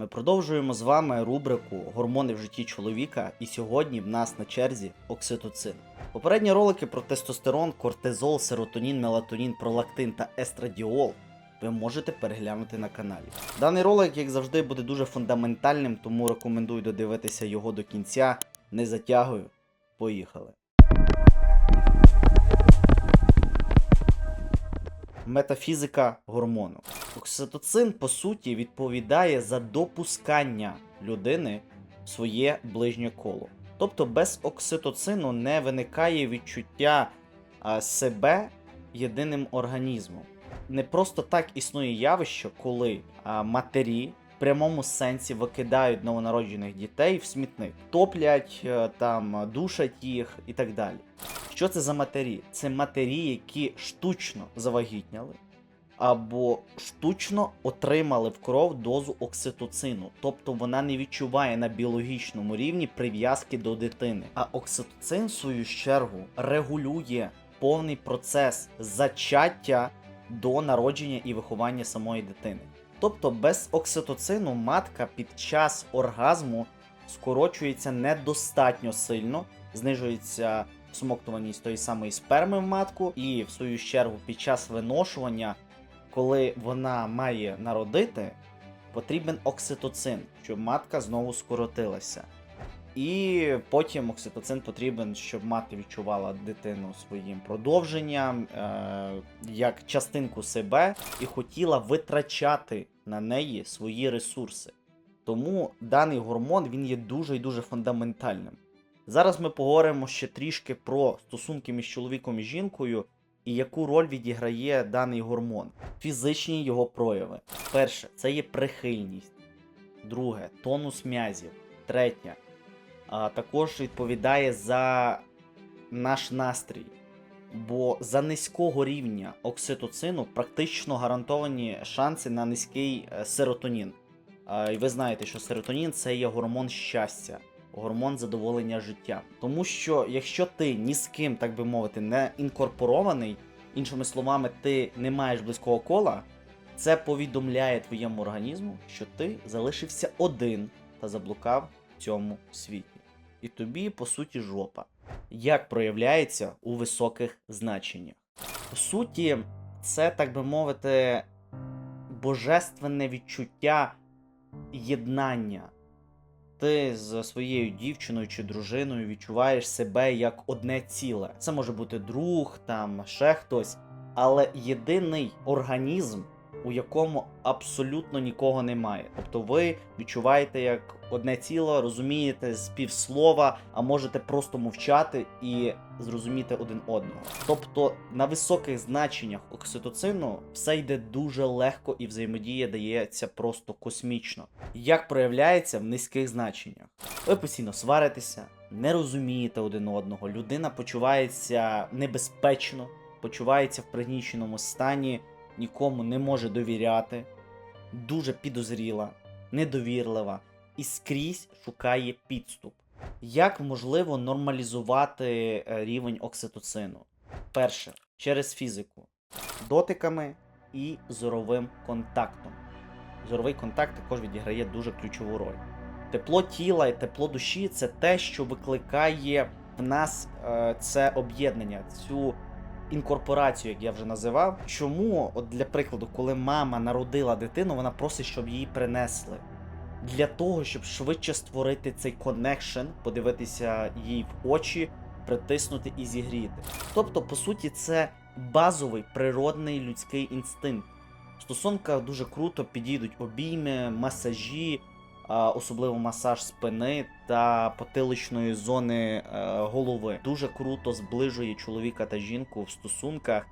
Ми продовжуємо з вами рубрику Гормони в житті чоловіка, і сьогодні в нас на черзі окситоцин. Попередні ролики про тестостерон, кортизол, серотонін, мелатонін, пролактин та естрадіол ви можете переглянути на каналі. Даний ролик, як завжди, буде дуже фундаментальним, тому рекомендую додивитися його до кінця. Не затягую. Поїхали. Метафізика гормону. Окситоцин, по суті, відповідає за допускання людини в своє ближнє коло. Тобто без окситоцину не виникає відчуття себе єдиним організмом. Не просто так існує явище, коли матері в прямому сенсі викидають новонароджених дітей в смітник, топлять, е, там, душать їх і так далі. Що це за матері? Це матері, які штучно завагітняли або штучно отримали в кров дозу окситоцину, тобто вона не відчуває на біологічному рівні прив'язки до дитини. А окситоцин, в свою чергу, регулює повний процес зачаття до народження і виховання самої дитини. Тобто без окситоцину матка під час оргазму скорочується недостатньо сильно, знижується всмоктуваність тої самої сперми в матку, і в свою чергу під час виношування, коли вона має народити, потрібен окситоцин, щоб матка знову скоротилася. І потім окситоцин потрібен, щоб мати відчувала дитину своїм продовженням, е- як частинку себе, і хотіла витрачати на неї свої ресурси. Тому даний гормон він є дуже і дуже фундаментальним. Зараз ми поговоримо ще трішки про стосунки між чоловіком і жінкою і яку роль відіграє даний гормон. Фізичні його прояви. Перше, це є прихильність. Друге тонус м'язів. Третє. А, також відповідає за наш настрій. Бо за низького рівня окситоцину практично гарантовані шанси на низький е, серотонін. І ви знаєте, що серотонін це є гормон щастя, гормон задоволення життя. Тому що якщо ти ні з ким, так би мовити, не інкорпорований, іншими словами, ти не маєш близького кола, це повідомляє твоєму організму, що ти залишився один та заблукав в цьому світі. І тобі, по суті, жопа. Як проявляється у високих значеннях? По суті, це, так би мовити, божественне відчуття єднання. Ти з своєю дівчиною чи дружиною відчуваєш себе як одне ціле. Це може бути друг, там ще хтось, але єдиний організм, у якому абсолютно нікого немає. Тобто ви відчуваєте як одне ціло, розумієте з півслова, а можете просто мовчати і зрозуміти один одного. Тобто на високих значеннях окситоцину все йде дуже легко і взаємодія дається просто космічно. Як проявляється в низьких значеннях? Ви постійно сваритеся, не розумієте один одного, людина почувається небезпечно, почувається в пригніченому стані, нікому не може довіряти, дуже підозріла, недовірлива і скрізь шукає підступ. Як можливо нормалізувати е, рівень окситоцину? Перше, через фізику, дотиками і зоровим контактом. Зоровий контакт також відіграє дуже ключову роль. Тепло тіла і тепло душі це те, що викликає в нас е, це об'єднання, цю інкорпорацію, як я вже називав. Чому, от для прикладу, коли мама народила дитину, вона просить, щоб її принесли. Для того, щоб швидше створити цей коннекшн, подивитися їй в очі, притиснути і зігріти. Тобто, по суті, це базовий природний людський інстинкт. В стосунках дуже круто підійдуть обійми, масажі, особливо масаж спини та потиличної зони е, голови. Дуже круто зближує чоловіка та жінку в стосунках.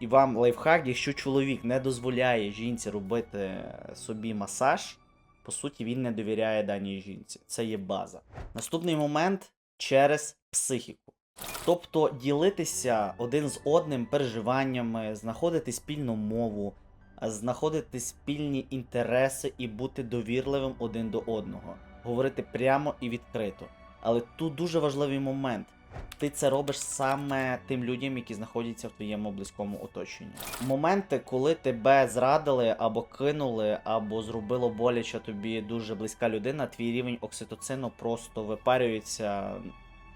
І вам лайфхак, якщо чоловік не дозволяє жінці робити собі масаж, по суті, він не довіряє даній жінці. Це є база. Наступний момент через психіку. Тобто ділитися один з одним переживаннями, знаходити спільну мову, знаходити спільні інтереси і бути довірливим один до одного, говорити прямо і відкрито. Але тут дуже важливий момент. ти це робиш саме тим людям, які знаходяться в твоєму близькому оточенні. Моменти, коли тебе зрадили або кинули, або зробило боляче тобі дуже близька людина, твій рівень окситоцину просто випарюється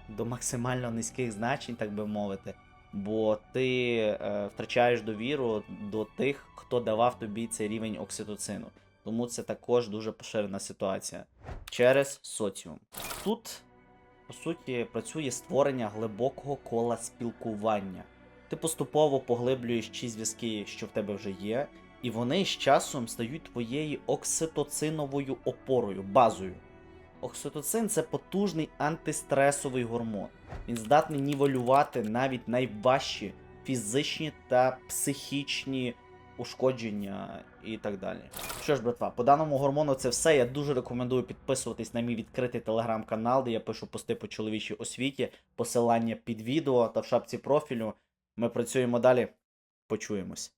до максимально низьких значень, так би мовити. Бо ти е, втрачаєш довіру до тих, хто давав тобі цей рівень окситоцину. Тому це також дуже поширена ситуація через соціум. Тут по суті, працює створення глибокого кола спілкування. Ти поступово поглиблюєш ті зв'язки, що в тебе вже є, і вони з часом стають твоєю окситоциновою опорою, базою. Окситоцин це потужний антистресовий гормон. Він здатний нівелювати навіть найважчі фізичні та психічні ушкодження і так далі. Що ж, братва, по даному гормону це все. Я дуже рекомендую підписуватись на мій відкритий телеграм-канал, де я пишу пости по чоловічій освіті, посилання під відео та в шапці профілю. Ми працюємо далі. Почуємось.